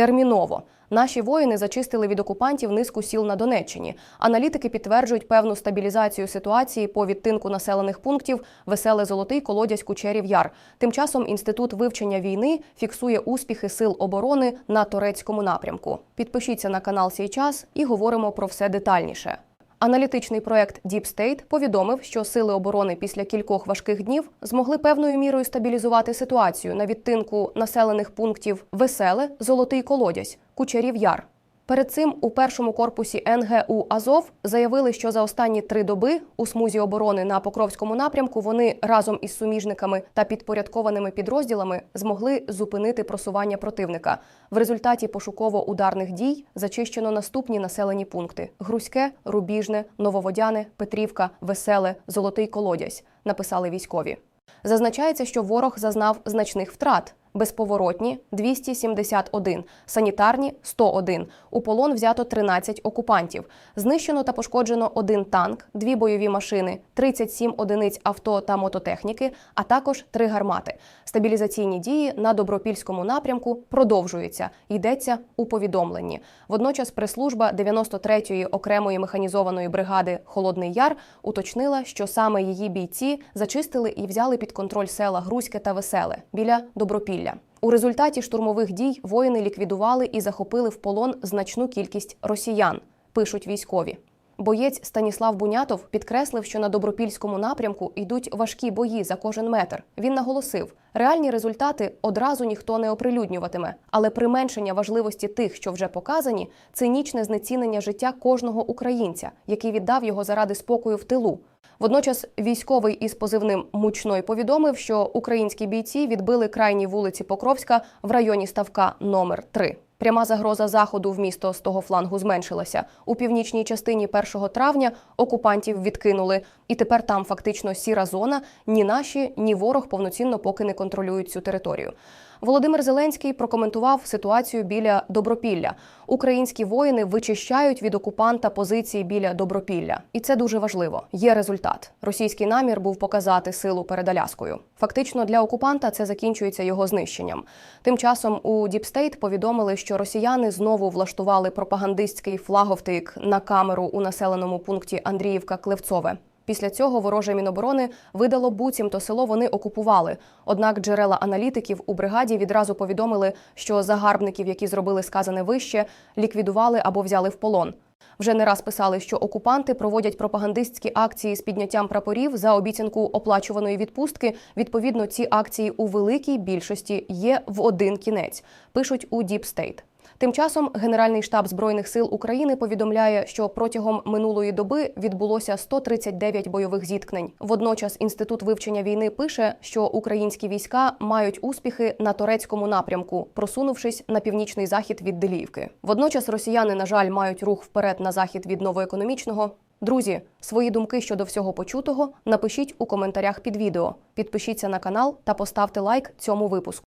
терміново. Наші воїни зачистили від окупантів низку сіл на Донеччині. Аналітики підтверджують певну стабілізацію ситуації по відтинку населених пунктів Веселе Золотий, Колодязь, Кучерів Яр. Тим часом інститут вивчення війни фіксує успіхи сил оборони на турецькому напрямку. Підпишіться на канал «Сій час» і говоримо про все детальніше. Аналітичний проект Deep State повідомив, що сили оборони після кількох важких днів змогли певною мірою стабілізувати ситуацію на відтинку населених пунктів Веселе, Золотий Колодязь, Кучерів Яр. Перед цим у першому корпусі НГУ Азов заявили, що за останні три доби у смузі оборони на Покровському напрямку вони разом із суміжниками та підпорядкованими підрозділами змогли зупинити просування противника. В результаті пошуково-ударних дій зачищено наступні населені пункти: Грузьке, Рубіжне, Нововодяне, Петрівка, Веселе, Золотий Колодязь. Написали військові. Зазначається, що ворог зазнав значних втрат. Безповоротні 271, санітарні 101. У полон взято 13 окупантів. Знищено та пошкоджено один танк, дві бойові машини, 37 одиниць авто та мототехніки, а також три гармати. Стабілізаційні дії на добропільському напрямку продовжуються. Йдеться у повідомленні. Водночас прес-служба 93-ї окремої механізованої бригади Холодний Яр уточнила, що саме її бійці зачистили і взяли під контроль села Грузьке та Веселе біля Добропілля. У результаті штурмових дій воїни ліквідували і захопили в полон значну кількість росіян, пишуть військові. Боєць Станіслав Бунятов підкреслив, що на добропільському напрямку йдуть важкі бої за кожен метр. Він наголосив, реальні результати одразу ніхто не оприлюднюватиме, але применшення важливості тих, що вже показані, цинічне знецінення життя кожного українця, який віддав його заради спокою в тилу. Водночас військовий із позивним Мучной повідомив, що українські бійці відбили крайні вулиці Покровська в районі ставка номер 3 Пряма загроза заходу в місто з того флангу зменшилася. У північній частині 1 травня окупантів відкинули, і тепер там фактично сіра зона. Ні наші, ні ворог повноцінно поки не контролюють цю територію. Володимир Зеленський прокоментував ситуацію біля Добропілля. Українські воїни вичищають від окупанта позиції біля Добропілля, і це дуже важливо. Є результат. Російський намір був показати силу перед Аляскою. Фактично для окупанта це закінчується його знищенням. Тим часом у Діпстейт повідомили, що росіяни знову влаштували пропагандистський флаговтик на камеру у населеному пункті Андріївка Клевцове. Після цього вороже міноборони видало буцімто село вони окупували. Однак джерела аналітиків у бригаді відразу повідомили, що загарбників, які зробили сказане вище, ліквідували або взяли в полон. Вже не раз писали, що окупанти проводять пропагандистські акції з підняттям прапорів за обіцянку оплачуваної відпустки. Відповідно, ці акції у великій більшості є в один кінець. Пишуть у State. Тим часом Генеральний штаб збройних сил України повідомляє, що протягом минулої доби відбулося 139 бойових зіткнень. Водночас інститут вивчення війни пише, що українські війська мають успіхи на турецькому напрямку, просунувшись на північний захід від Деліївки. Водночас росіяни, на жаль, мають рух вперед на захід від новоекономічного. Друзі, свої думки щодо всього почутого напишіть у коментарях під відео. Підпишіться на канал та поставте лайк цьому випуску.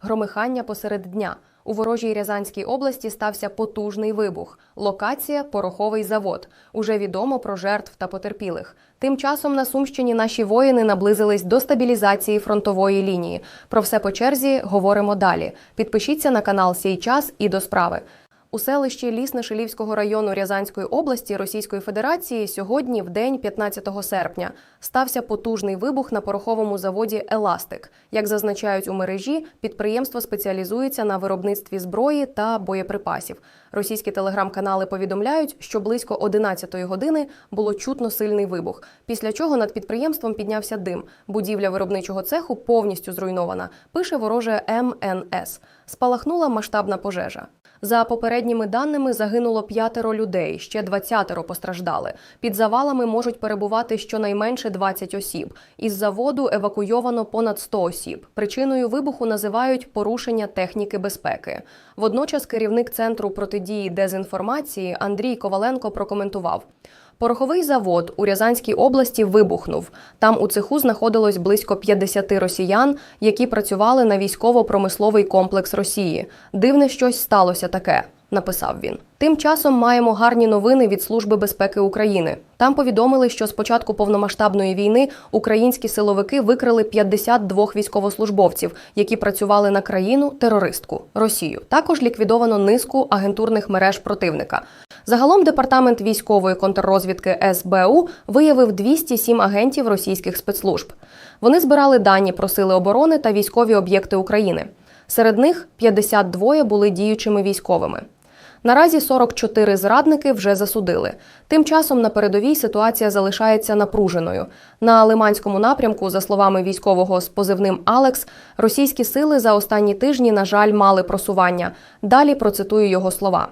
Громихання посеред дня. У ворожій Рязанській області стався потужний вибух. Локація пороховий завод. Уже відомо про жертв та потерпілих. Тим часом на Сумщині наші воїни наблизились до стабілізації фронтової лінії. Про все по черзі говоримо далі. Підпишіться на канал Сій час і до справи. У селищі Лісно-Шилівського району Рязанської області Російської Федерації сьогодні, в день 15 серпня, стався потужний вибух на пороховому заводі Еластик. Як зазначають у мережі, підприємство спеціалізується на виробництві зброї та боєприпасів. Російські телеграм-канали повідомляють, що близько 11-ї години було чутно сильний вибух. Після чого над підприємством піднявся дим. Будівля виробничого цеху повністю зруйнована. Пише вороже МНС. Спалахнула масштабна пожежа. За попередніми даними загинуло п'ятеро людей, ще двадцятеро постраждали. Під завалами можуть перебувати щонайменше 20 осіб. Із заводу евакуйовано понад 100 осіб. Причиною вибуху називають порушення техніки безпеки. Водночас керівник центру протидії дезінформації Андрій Коваленко прокоментував. Пороховий завод у Рязанській області вибухнув. Там у цеху знаходилось близько 50 росіян, які працювали на військово-промисловий комплекс Росії. Дивне щось сталося таке. Написав він. Тим часом маємо гарні новини від Служби безпеки України. Там повідомили, що з початку повномасштабної війни українські силовики викрили 52 військовослужбовців, які працювали на країну терористку Росію. Також ліквідовано низку агентурних мереж противника. Загалом департамент військової контррозвідки СБУ виявив 207 агентів російських спецслужб. Вони збирали дані про сили оборони та військові об'єкти України. Серед них 52 були діючими військовими. Наразі 44 зрадники вже засудили. Тим часом на передовій ситуація залишається напруженою. На Лиманському напрямку, за словами військового з позивним Алекс, російські сили за останні тижні, на жаль, мали просування. Далі процитую його слова.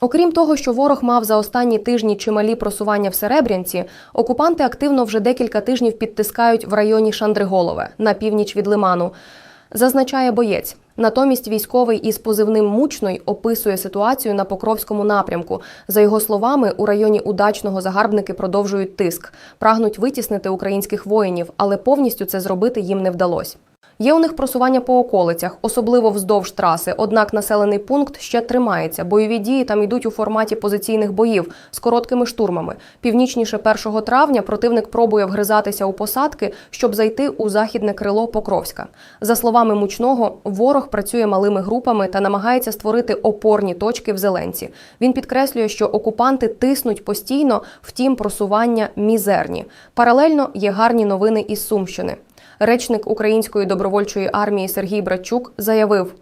Окрім того, що ворог мав за останні тижні чималі просування в Серебрянці, окупанти активно вже декілька тижнів підтискають в районі Шандриголове на північ від Лиману. Зазначає боєць. Натомість військовий із позивним Мучной описує ситуацію на Покровському напрямку. За його словами, у районі удачного загарбники продовжують тиск, прагнуть витіснити українських воїнів, але повністю це зробити їм не вдалося. Є у них просування по околицях, особливо вздовж траси. Однак населений пункт ще тримається. Бойові дії там йдуть у форматі позиційних боїв з короткими штурмами. Північніше 1 травня противник пробує вгризатися у посадки, щоб зайти у західне крило Покровська. За словами мучного, ворог працює малими групами та намагається створити опорні точки в Зеленці. Він підкреслює, що окупанти тиснуть постійно, втім просування мізерні. Паралельно є гарні новини із Сумщини. Речник Української добровольчої армії Сергій Братчук заявив: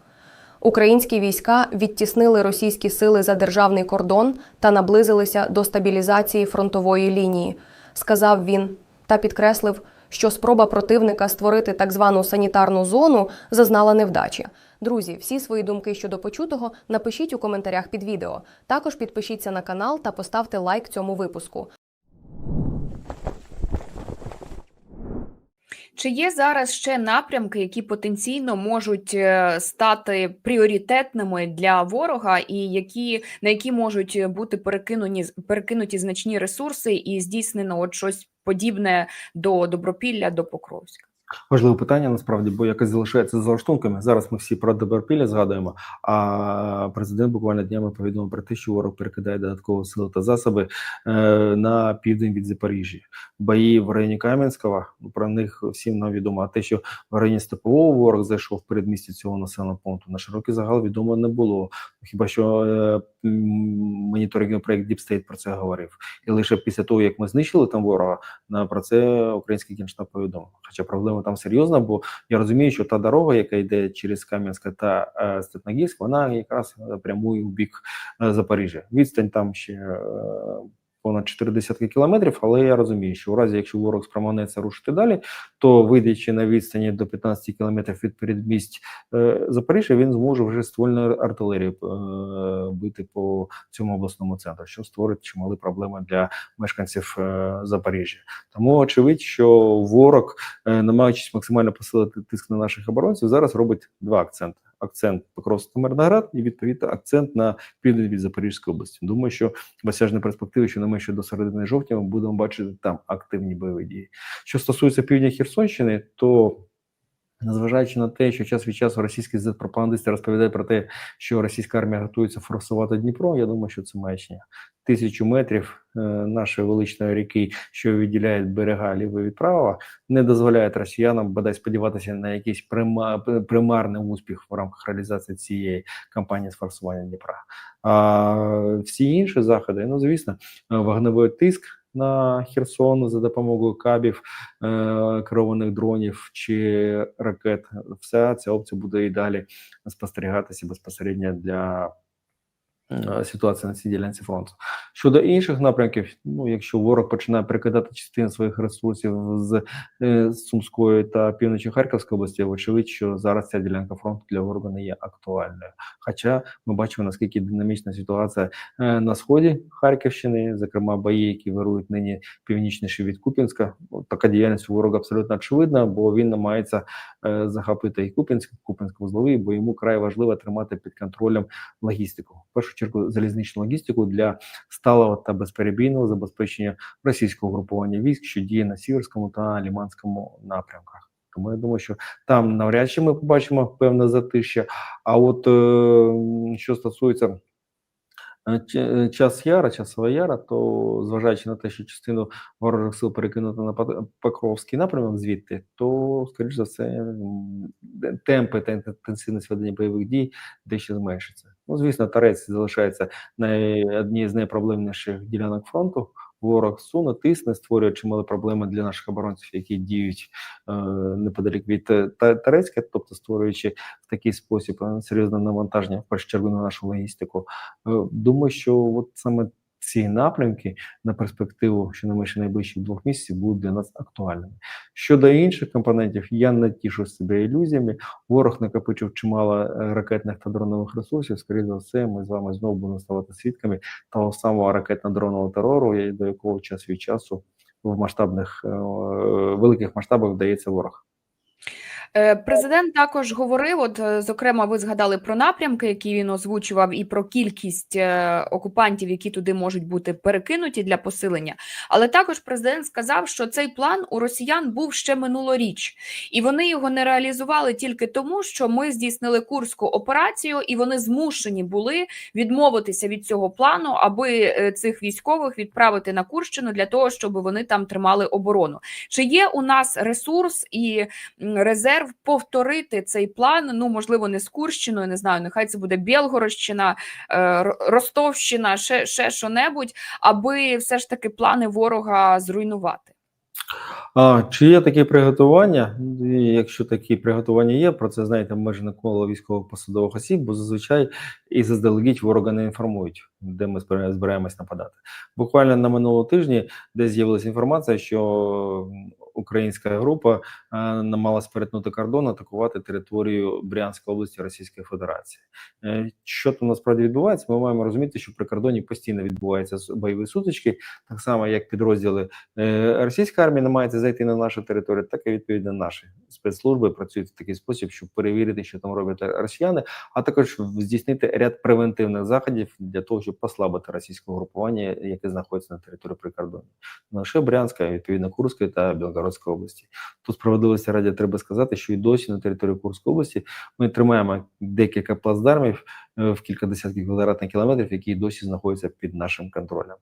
українські війська відтіснили російські сили за державний кордон та наблизилися до стабілізації фронтової лінії, сказав він та підкреслив, що спроба противника створити так звану санітарну зону зазнала невдачі. Друзі, всі свої думки щодо почутого напишіть у коментарях під відео. Також підпишіться на канал та поставте лайк цьому випуску. Чи є зараз ще напрямки, які потенційно можуть е, стати пріоритетними для ворога, і які на які можуть бути перекинуті перекинуті значні ресурси і здійснено от щось подібне до Добропілля, до Покровська? Важливе питання насправді, бо якось залишається за лаштунками. Зараз ми всі про Добропілля згадуємо. А президент буквально днями повідомив про те, що ворог перекидає додаткові сили та засоби е, на південь від Запоріжжя. Бої в районі Кам'янського. Ну про них всім нам відомо. А те, що в районі Степового ворог зайшов в передмісті цього населеного пункту, на широкий загал відомо не було. Хіба що е, моніторинговий проект Deep State про це говорив, і лише після того як ми знищили там ворога, про це український генштаб повідомив. Хоча проблема там серйозна, бо я розумію, що та дорога, яка йде через Кам'янське та е, Степногірськ, вона якраз прямує у бік е, Запоріжжя. Відстань там ще е, понад 4 десятки кілометрів, але я розумію, що у разі, якщо ворог спроманеться рушити далі, то вийдячи на відстані до 15 кілометрів від передмість е, Запоріжжя, він зможе вже ствольною артилерією е, бити по цьому обласному центру, що створить чимали проблеми для мешканців е, Запоріжжя. Тому очевидь, що ворог, е, намагаючись максимально посилити тиск на наших оборонців, зараз робить два акценти. Акцент Покровськ та Мирноград і відповідно акцент на південь від Запорізької області. Думаю, що в осяжній перспективі, що не менше до середини жовтня, ми будемо бачити там активні бойові дії. Що стосується півдня Херсонщини, то Незважаючи на те, що час від часу російські пропагандисти розповідають про те, що російська армія готується форсувати Дніпро, я думаю, що це маячня. Тисячу метрів е, нашої величної ріки, що відділяють берега ліво від правого, не дозволяють росіянам бодай сподіватися на якийсь прима, примарний успіх в рамках реалізації цієї кампанії з форсування Дніпра. А всі інші заходи, ну звісно, вогневий тиск на Херсон за допомогою кабів, е, керованих дронів чи ракет. Вся ця опція буде і далі спостерігатися безпосередньо для. Е, Ситуація на цій ділянці фронту щодо інших напрямків, ну якщо ворог починає перекидати частину своїх ресурсів з, е, з Сумської та півночі Харківської області, вочевидь, що зараз ця ділянка фронту для ворога не є актуальною. Хоча ми бачимо наскільки динамічна ситуація е, на сході Харківщини, зокрема бої, які вирують нині північніше від Куп'янська. Ну, Така діяльність ворога абсолютно очевидна, бо він намагається захопити і Куп'янськ, Куп'янськ вузловий, бо йому край важливо тримати під контролем логістику. В першу чергу залізничну логістику для сталого та безперебійного забезпечення російського групування військ, що діє на Сіверському та Ліманському напрямках. Тому я думаю, що там навряд чи ми побачимо певне затишя. А от е, що стосується час яра, часова яра, то зважаючи на те, що частину ворожих сил перекинуто на Покровський напрямок звідти, то, скоріш за все, темпи та інтенсивність ведення бойових дій дещо зменшиться. Ну, звісно, Тарець залишається най, однією з найпроблемніших ділянок фронту. Ворог суне, тисне, створює чимали проблеми для наших оборонців, які діють е, неподалік від Терецька, тобто створюючи в такий спосіб е, серйозне навантаження в першу чергу на нашу логістику. Е, Думаю, що от саме ці напрямки на перспективу, що не менше найближчих двох місяців, будуть для нас актуальними. Щодо інших компонентів, я не тішу себе ілюзіями. Ворог накопичив чимало е, ракетних та дронових ресурсів. Скоріше за все, ми з вами знову будемо ставати свідками того самого ракетно-дронового терору, до якого час від часу в масштабних е, великих масштабах вдається ворог. Е, Президент також говорив. От е, зокрема, ви згадали про напрямки, які він озвучував, і про кількість е, окупантів, які туди можуть бути перекинуті для посилення. Але також президент сказав, що цей план у росіян був ще минулоріч, і вони його не реалізували тільки тому, що ми здійснили курську операцію, і вони змушені були відмовитися від цього плану, аби цих військових відправити на Курщину для того, щоб вони там тримали оборону. Чи є у нас ресурс і м, резерв повторити цей план? Ну можливо, не з Курщиною, не знаю. Нехай це буде Білгородщина, е, Ростовщина, ще, ще що-небудь, аби все ж таки плани ворога зруйнувати. А, чи є такі приготування? Якщо такі приготування є, про це знаєте обмежене коло військових посадових осіб, бо зазвичай і заздалегідь ворога не інформують, де ми збираємось нападати. Буквально на минулому тижні, де з'явилася інформація, що українська група е, намагалась перетнути кордон, атакувати територію Брянської області Російської Федерації. Е, Що там насправді відбувається? Ми маємо розуміти, що при кордоні постійно відбуваються бойові сутички, так само як підрозділи Е, Російська армія намагається зайти на нашу територію, так і відповідно наші спецслужби працюють в такий спосіб, щоб перевірити, що там роблять росіяни, а також здійснити ряд превентивних заходів для того, щоб послабити російське групування, яке знаходиться на території прикордоння. Не лише Брянська, відповідно Курської та Білгородської області. Тут справедливості раді треба сказати, що і досі на території Курської області ми тримаємо декілька плацдармів в кілька десятків квадратних кілометрів, які досі знаходяться під нашим контролем.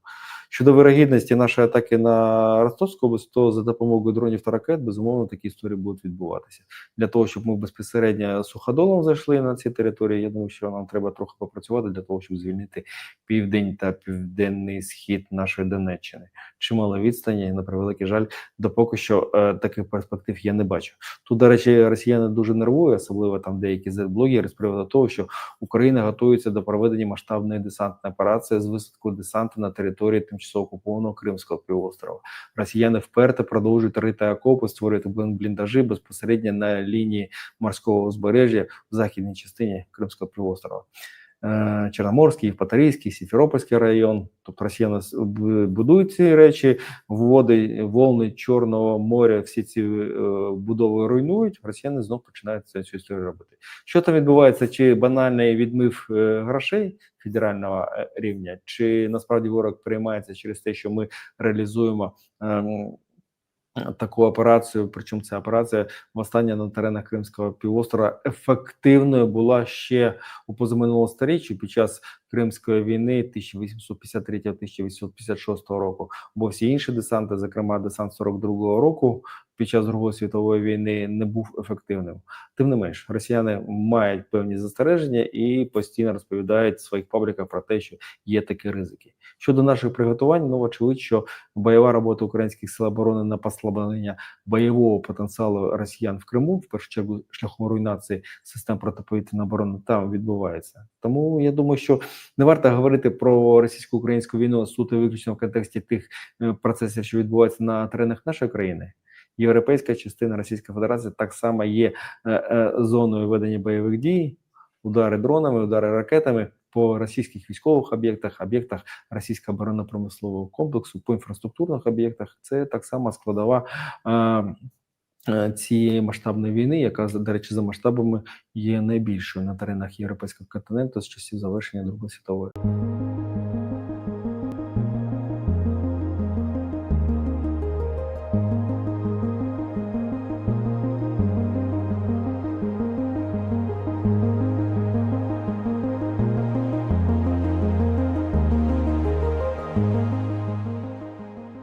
Щодо вирогідності нашої атаки на Ростовську область, то за допомогою дронів та ракет, безумовно, такі історії будуть відбуватися. Для того, щоб ми безпосередньо суходолом зайшли на ці території, я думаю, що нам треба трохи попрацювати для того, щоб звільнити південь та південний схід нашої Донеччини. Чимало відстані, на превеликий жаль, допоки що е, таких перспектив я не бачу. Тут, до речі, росіяни дуже нервують, особливо там деякі блогери з приводу того, що Україна готується до проведення масштабної десантної операції з висадку десанту на території тимчасово окупованого Кримського півострова. Росіяни вперто продовжують рити окопи, створювати бліндажі безпосередньо на лінії морського узбережжя в західній частині Кримського півострова. Е, Чорноморський, Євпаторійський, Сімферопольський район. Тобто росіяни с- б- будують ці речі, води, волни Чорного моря, всі ці е, будови руйнують. Росіяни знов починають цю історію робити. Що там відбувається? Чи банальний відмив е, грошей федерального рівня, чи насправді ворог приймається через те, що ми реалізуємо ем, таку операцію? Причому ця операція востаннє на теренах Кримського півострова ефективною була ще у позаминулому сторіччі під час Кримської війни 1853-1856 року, бо всі інші десанти, зокрема десант 42-го року, під час Другої світової війни не був ефективним. Тим не менш, росіяни мають певні застереження і постійно розповідають в своїх пабліках про те, що є такі ризики. Щодо наших приготувань, ну очевидь, що бойова робота українських сил оборони на послаблення бойового потенціалу росіян в Криму, в першу чергу шляхом руйнації систем протиповітряної оборони, там відбувається. Тому я думаю, що не варто говорити про російсько-українську війну суто виключно в контексті тих е, процесів, що відбуваються на теренах нашої країни. Європейська частина Російської Федерації так само є е, е, зоною ведення бойових дій, удари дронами, удари ракетами по російських військових об'єктах, об'єктах російського оборонно-промислового комплексу, по інфраструктурних об'єктах. Це так само складова е, цієї масштабної війни, яка до речі, за масштабами є найбільшою на теренах європейського континенту з часів завершення Другої світової.